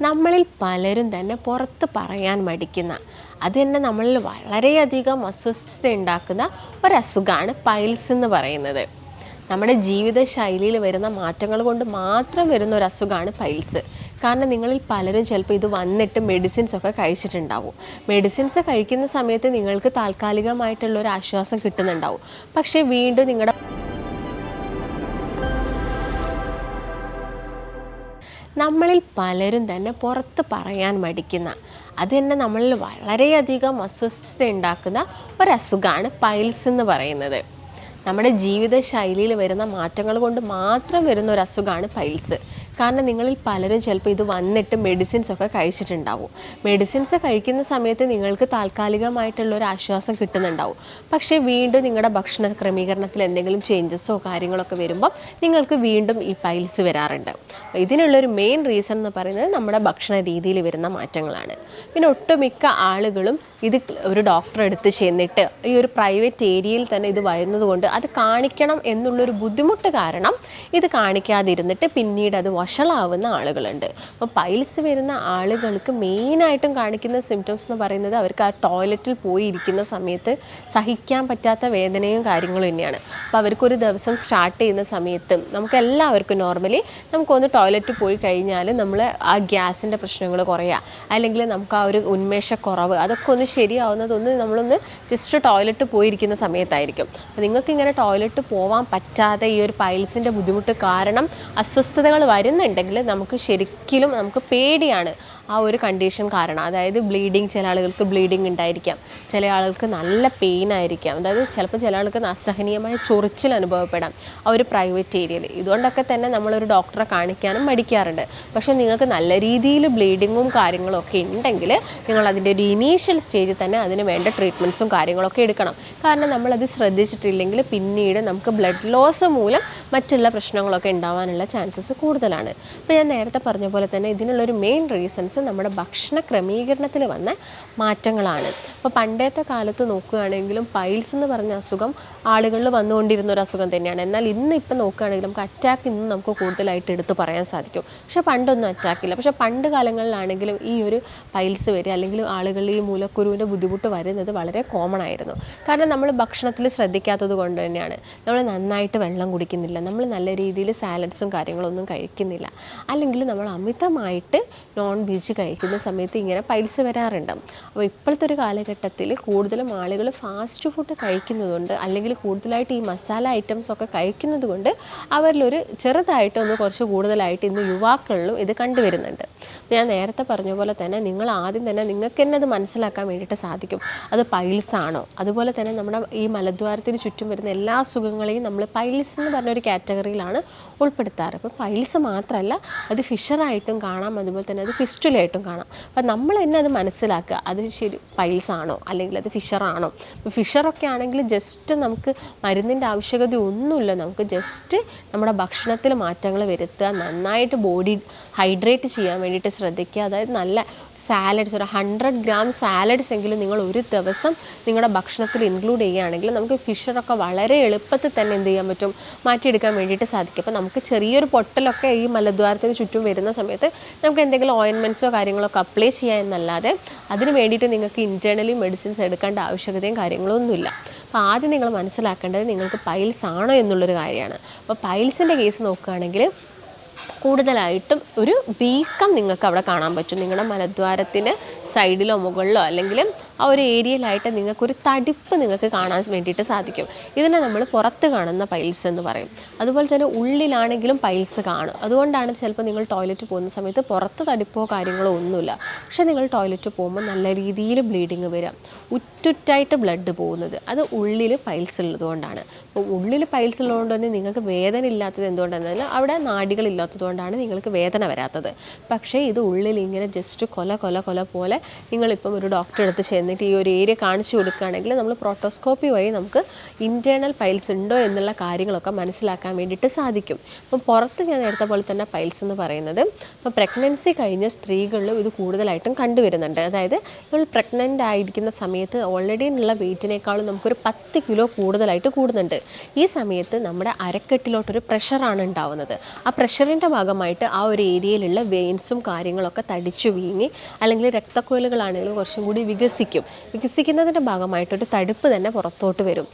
നമ്മളിൽ പലരും തന്നെ പുറത്ത് പറയാൻ മടിക്കുന്ന അത് തന്നെ നമ്മളിൽ വളരെയധികം അസ്വസ്ഥത ഉണ്ടാക്കുന്ന ഒരസുഖമാണ് പൈൽസ് എന്ന് പറയുന്നത്. നമ്മുടെ ജീവിത ശൈലിയിൽ വരുന്ന മാറ്റങ്ങൾ കൊണ്ട് മാത്രം വരുന്ന ഒരു അസുഖമാണ് പൈൽസ്. കാരണം നിങ്ങളിൽ പലരും ചിലപ്പോൾ ഇത് വന്നിട്ട് മെഡിസിൻസ് ഒക്കെ കഴിച്ചിട്ടുണ്ടാവും. മെഡിസിൻസ് കഴിക്കുന്ന സമയത്ത് നിങ്ങൾക്ക് താൽക്കാലികമായിട്ടുള്ള ഒരു ആശ്വാസം കിട്ടുന്നുണ്ടാവും. പക്ഷേ വീണ്ടും നിങ്ങളുടെ നമ്മളിൽ പലരും തന്നെ പുറത്ത് പറയാൻ മടിക്കുന്ന അത് തന്നെ നമ്മളിൽ വളരെയധികം അസ്വസ്ഥത ഉണ്ടാക്കുന്ന ഒരസുഖമാണ് പൈൽസ് എന്ന് പറയുന്നത്. നമ്മുടെ ജീവിത ശൈലിയിൽ വരുന്ന മാറ്റങ്ങൾ കൊണ്ട് മാത്രം വരുന്ന ഒരു അസുഖമാണ് പൈൽസ്. കാരണം നിങ്ങളിൽ പലരും ചിലപ്പോൾ ഇത് വന്നിട്ട് മെഡിസിൻസ് ഒക്കെ കഴിച്ചിട്ടുണ്ടാവും. മെഡിസിൻസ് കഴിക്കുന്ന സമയത്ത് നിങ്ങൾക്ക് താൽക്കാലികമായിട്ടുള്ള ഒരു ആശ്വാസം കിട്ടുന്നുണ്ടാവും. പക്ഷേ വീണ്ടും നിങ്ങളുടെ ഭക്ഷണ ക്രമീകരണത്തിൽ എന്തെങ്കിലും ചേഞ്ചസോ കാര്യങ്ങളൊക്കെ വരുമ്പോൾ നിങ്ങൾക്ക് വീണ്ടും ഈ പൈൽസ് വരാറുണ്ട്. ഇതിനുള്ളൊരു മെയിൻ റീസൺ എന്ന് പറയുന്നത് നമ്മുടെ ഭക്ഷണ രീതിയിൽ വരുന്ന മാറ്റങ്ങളാണ്. പിന്നെ ഒട്ടുമിക്ക ആളുകളും ഇത് ഒരു ഡോക്ടർ അടുത്ത് ചെന്നിട്ട് ഈ ഒരു പ്രൈവറ്റ് ഏരിയയിൽ തന്നെ ഇത് വരുന്നതുകൊണ്ട് അത് കാണിക്കണം എന്നുള്ളൊരു ബുദ്ധിമുട്ട് കാരണം ഇത് കാണിക്കാതിരുന്നിട്ട് പിന്നീട് അത് വഷളാവുന്ന ആളുകളുണ്ട്. അപ്പോൾ പൈൽസ് വരുന്ന ആളുകൾക്ക് മെയിനായിട്ടും കാണിക്കുന്ന സിംറ്റംസ് എന്ന് പറയുന്നത് അവർക്ക് ആ ടോയ്ലറ്റിൽ പോയി ഇരിക്കുന്ന സമയത്ത് സഹിക്കാൻ പറ്റാത്ത വേദനയും കാര്യങ്ങളും തന്നെയാണ്. അപ്പോൾ അവർക്കൊരു ദിവസം സ്റ്റാർട്ട് ചെയ്യുന്ന സമയത്ത് നമുക്ക് എല്ലാവർക്കും നോർമലി നമുക്കൊന്ന് ടോയ്ലറ്റ് പോയി കഴിഞ്ഞാൽ നമ്മൾ ആ ഗ്യാസിന്റെ പ്രശ്നങ്ങൾ കുറയുക അല്ലെങ്കിൽ നമുക്ക് ആ ഒരു ഉന്മേഷക്കുറവ് അതൊക്കെ ഒന്ന് ശരിയാവുന്നതൊന്ന് നമ്മളൊന്ന് ജസ്റ്റ് ടോയ്ലറ്റ് പോയിരിക്കുന്ന സമയത്തായിരിക്കും. അപ്പോൾ നിങ്ങൾക്ക് ഇങ്ങനെ ടോയ്ലറ്റ് പോകാൻ പറ്റാതെ ഈ ഒരു പൈൽസിന്റെ ബുദ്ധിമുട്ട് കാരണം അസ്വസ്ഥതകൾ വരുന്നുണ്ടെങ്കിൽ നമുക്ക് ശരിക്കും നമുക്ക് പേടിയാണ്. ആ ഒരു കണ്ടീഷൻ കാരണം. അതായത് ബ്ലീഡിങ് ചില ആളുകൾക്ക് ബ്ലീഡിങ് ഉണ്ടായിരിക്കാം. ചില ആളുകൾക്ക് നല്ല പെയിൻ ആയിരിക്കാം. അതായത് ചിലപ്പോൾ ചില ആൾക്ക് അസഹനീയമായ ചൊറിച്ചിൽ അനുഭവപ്പെടാം. ആ ഒരു പ്രൈവറ്റ് ഏരിയയിൽ ഇതുകൊണ്ടൊക്കെ തന്നെ നമ്മളൊരു ഡോക്ടറെ കാണിക്കാനും മടിക്കാറുണ്ട്. പക്ഷേ നിങ്ങൾക്ക് നല്ല രീതിയിൽ ബ്ലീഡിങ്ങും കാര്യങ്ങളും ഒക്കെ ഉണ്ടെങ്കിൽ നിങ്ങൾ അതിന്റെ ഒരു ഇനീഷ്യൽ സ്റ്റേജിൽ തന്നെ അതിന് വേണ്ട ട്രീറ്റ്മെന്റ്സും കാര്യങ്ങളൊക്കെ എടുക്കണം. കാരണം നമ്മളത് ശ്രദ്ധിച്ചിട്ടില്ലെങ്കിൽ പിന്നീട് നമുക്ക് ബ്ലഡ് ലോസ് മൂലം മറ്റുള്ള പ്രശ്നങ്ങളൊക്കെ ഉണ്ടാവാനുള്ള ചാൻസസ് കൂടുതലാണ്. ഇപ്പോൾ ഞാൻ നേരത്തെ പറഞ്ഞ പോലെ തന്നെ ഇതിനുള്ളൊരു മെയിൻ റീസൺസ് നമ്മുടെ ഭക്ഷണ ക്രമീകരണത്തിൽ വന്ന മാറ്റങ്ങളാണ്. അപ്പോൾ പണ്ടത്തെ കാലത്ത് നോക്കുകയാണെങ്കിലും പൈൽസ് എന്ന് പറഞ്ഞ അസുഖം ആളുകളിൽ വന്നുകൊണ്ടിരുന്ന ഒരു അസുഖം തന്നെയാണ്. എന്നാൽ ഇന്ന് ഇപ്പം നോക്കുകയാണെങ്കിലും നമുക്ക് അറ്റാക്ക് ഇന്ന് നമുക്ക് കൂടുതലായിട്ട് എടുത്തു പറയാൻ സാധിക്കും. പക്ഷേ പണ്ടൊന്നും അറ്റാക്കില്ല പക്ഷേ പണ്ട് കാലങ്ങളിലാണെങ്കിലും ഈ ഒരു പൈൽസ് വരിക അല്ലെങ്കിൽ ആളുകളിൽ ഈ മൂലക്കുരുവിന്റെ ബുദ്ധിമുട്ട് വരുന്നത് വളരെ കോമൺ ആയിരുന്നു. കാരണം നമ്മൾ ഭക്ഷണത്തിൽ ശ്രദ്ധിക്കാത്തത് കൊണ്ട് തന്നെയാണ്. നമ്മൾ നന്നായിട്ട് വെള്ളം കുടിക്കുന്നില്ല. നമ്മൾ നല്ല രീതിയിൽ സാലഡ്സും കാര്യങ്ങളൊന്നും കഴിക്കുന്നില്ല. അല്ലെങ്കിൽ നമ്മൾ അമിതമായിട്ട് നോൺ വെജ് കഴിക്കുന്ന സമയത്ത് ഇങ്ങനെ പൈൽസ് വരാറുണ്ട്. അപ്പോൾ ഇപ്പോഴത്തെ ഒരു കാലഘട്ടത്തിൽ കൂടുതലും ആളുകൾ ഫാസ്റ്റ് ഫുഡ് കഴിക്കുന്നതുകൊണ്ട് അല്ലെങ്കിൽ കൂടുതലായിട്ട് ഈ മസാല ഐറ്റംസ് ഒക്കെ കഴിക്കുന്നത് കൊണ്ട് അവരിലൊരു ചെറുതായിട്ടൊന്ന് കുറച്ച് കൂടുതലായിട്ട് ഇന്ന് യുവാക്കളിലും ഇത് കണ്ടുവരുന്നുണ്ട്. ഞാൻ നേരത്തെ പറഞ്ഞ പോലെ തന്നെ നിങ്ങൾ ആദ്യം തന്നെ നിങ്ങൾക്ക് തന്നെ അത് മനസ്സിലാക്കാൻ വേണ്ടിയിട്ട് സാധിക്കും. അത് പൈൽസ് ആണോ? അതുപോലെ തന്നെ നമ്മുടെ ഈ മലദ്വാരത്തിന് ചുറ്റും വരുന്ന എല്ലാ അസുഖങ്ങളെയും നമ്മൾ പൈൽസ് എന്ന് പറഞ്ഞൊരു കാറ്റഗറിയിലാണ് ഉൾപ്പെടുത്താറ്. അപ്പോൾ പൈൽസ് മാത്രമല്ല അത് ഫിഷറായിട്ടും കാണാം. അതുപോലെ തന്നെ അത് ഫിസ്റ്റുലായിട്ടും കാണാം. അപ്പം നമ്മൾ തന്നെ അത് മനസ്സിലാക്കുക. അത് ശരി പൈൽസ് ആണോ? അല്ലെങ്കിൽ അത് ഫിഷറാണോ ഫിഷറൊക്കെ ആണെങ്കിൽ ജസ്റ്റ് നമുക്ക് മരുന്നിന്റെ ആവശ്യകത ഒന്നുമില്ല. നമുക്ക് ജസ്റ്റ് നമ്മുടെ ഭക്ഷണത്തിൽ മാറ്റങ്ങൾ വരുത്തുക നന്നായിട്ട് ബോഡി ഹൈഡ്രേറ്റ് ചെയ്യാൻ വേണ്ടിയിട്ട് ശ്രദ്ധിക്കുക. അതായത് നല്ല സാലഡ്സ് ഒരു ഹൺഡ്രഡ് ഗ്രാം സാലഡ്സ് എങ്കിലും നിങ്ങൾ ഒരു ദിവസം നിങ്ങളുടെ ഭക്ഷണത്തിൽ ഇൻക്ലൂഡ് ചെയ്യുകയാണെങ്കിൽ നമുക്ക് ഫിഷറൊക്കെ വളരെ എളുപ്പത്തിൽ തന്നെ എന്ത് ചെയ്യാൻ പറ്റും? മാറ്റിയെടുക്കാൻ വേണ്ടിയിട്ട് സാധിക്കും. അപ്പോൾ നമുക്ക് ചെറിയൊരു പൊട്ടലൊക്കെ ഈ മലദ്വാരത്തിന് ചുറ്റും വരുന്ന സമയത്ത് നമുക്ക് എന്തെങ്കിലും ഓയിൻമെന്റ്സോ കാര്യങ്ങളൊക്കെ അപ്ലൈ ചെയ്യുക എന്നല്ലാതെ അതിന് വേണ്ടിയിട്ട് നിങ്ങൾക്ക് ഇന്റേർണലി മെഡിസിൻസ് എടുക്കേണ്ട ആവശ്യകതയും കാര്യങ്ങളൊന്നുമില്ല അപ്പോൾ ആദ്യം നിങ്ങൾ മനസ്സിലാക്കേണ്ടത് നിങ്ങൾക്ക് പൈൽസ് ആണോ എന്നുള്ളൊരു കാര്യമാണ്. അപ്പോൾ പൈൽസിന്റെ കേസ് നോക്കുകയാണെങ്കിൽ കൂടുതലായിട്ടും ഒരു വീക്കം നിങ്ങൾക്ക് അവിടെ കാണാൻ പറ്റും. നിങ്ങളുടെ മലദ്വാരത്തിന് സൈഡിലോ മുകളിലോ അല്ലെങ്കിൽ ആ ഒരു ഏരിയയിലായിട്ട് നിങ്ങൾക്കൊരു തടിപ്പ് നിങ്ങൾക്ക് കാണാൻ വേണ്ടിയിട്ട് സാധിക്കും. ഇതിനെ നമ്മൾ പുറത്ത് കാണുന്ന പൈൽസ് എന്ന് പറയും. അതുപോലെ തന്നെ ഉള്ളിലാണെങ്കിലും പൈൽസ് കാണും. അതുകൊണ്ടാണ് ചിലപ്പോൾ നിങ്ങൾ ടോയ്ലറ്റ് പോകുന്ന സമയത്ത് പുറത്ത് തടിപ്പോ കാര്യങ്ങളോ ഒന്നുമില്ല. പക്ഷേ നിങ്ങൾ ടോയ്ലറ്റ് പോകുമ്പോൾ നല്ല രീതിയിൽ ബ്ലീഡിങ് വരാം. ഉറ്റുറ്റായിട്ട് ബ്ലഡ് പോകുന്നത്. അത് ഉള്ളിൽ പൈൽസ് ഉള്ളതുകൊണ്ടാണ്. അപ്പോൾ ഉള്ളിൽ പൈൽസ് ഉള്ളതുകൊണ്ട് തന്നെ നിങ്ങൾക്ക് വേദന ഇല്ലാത്തത് എന്തുകൊണ്ടെന്നാൽ അവിടെ നാടികൾ ഇല്ലാത്തതുകൊണ്ടാണ് നിങ്ങൾക്ക് വേദന വരാത്തത്. പക്ഷേ ഇത് ഉള്ളിൽ ഇങ്ങനെ ജസ്റ്റ് കൊല കൊല കൊല പോലെ നിങ്ങളിപ്പം ഒരു ഡോക്ടറെ അടുത്ത് ചെന്നിട്ട് ഈ ഒരു ഏരിയ കാണിച്ചു കൊടുക്കുകയാണെങ്കിൽ നമ്മൾ പ്രോട്ടോസ്കോപ്പി വഴി നമുക്ക് ഇന്റേർണൽ പൈൽസ് ഉണ്ടോ എന്നുള്ള കാര്യങ്ങളൊക്കെ മനസ്സിലാക്കാൻ വേണ്ടിയിട്ട് സാധിക്കും. അപ്പം പുറത്ത് ഞാൻ നേരത്തെ പോലെ തന്നെ പൈൽസ് എന്ന് പറയുന്നത് ഇപ്പോൾ പ്രഗ്നൻസി കഴിഞ്ഞ സ്ത്രീകളിലും ഇത് കൂടുതലായിട്ടും കണ്ടുവരുന്നുണ്ട്. അതായത് നമ്മൾ പ്രഗ്നന്റ് ആയിരിക്കുന്ന സമയത്ത് ഓൾറെഡി ഉള്ള വെയിറ്റിനേക്കാളും നമുക്കൊരു പത്ത് കിലോ കൂടുതലായിട്ട് കൂടുന്നുണ്ട്. ഈ സമയത്ത് നമ്മുടെ അരക്കെട്ടിലോട്ടൊരു പ്രഷറാണ് ഉണ്ടാവുന്നത്. ആ പ്രഷറിന്റെ ഭാഗമായിട്ട് ആ ഒരു ഏരിയയിലുള്ള വെയിൻസും കാര്യങ്ങളൊക്കെ തടിച്ചു വീങ്ങി അല്ലെങ്കിൽ രക്തക്കുഴലുകളാണെങ്കിലും കുറച്ചും കൂടി വികസിക്കും വികസിക്കുന്നതിന്റെ ഭാഗമായിട്ടൊരു തടുപ്പ് തന്നെ പുറത്തോട്ട് വരും.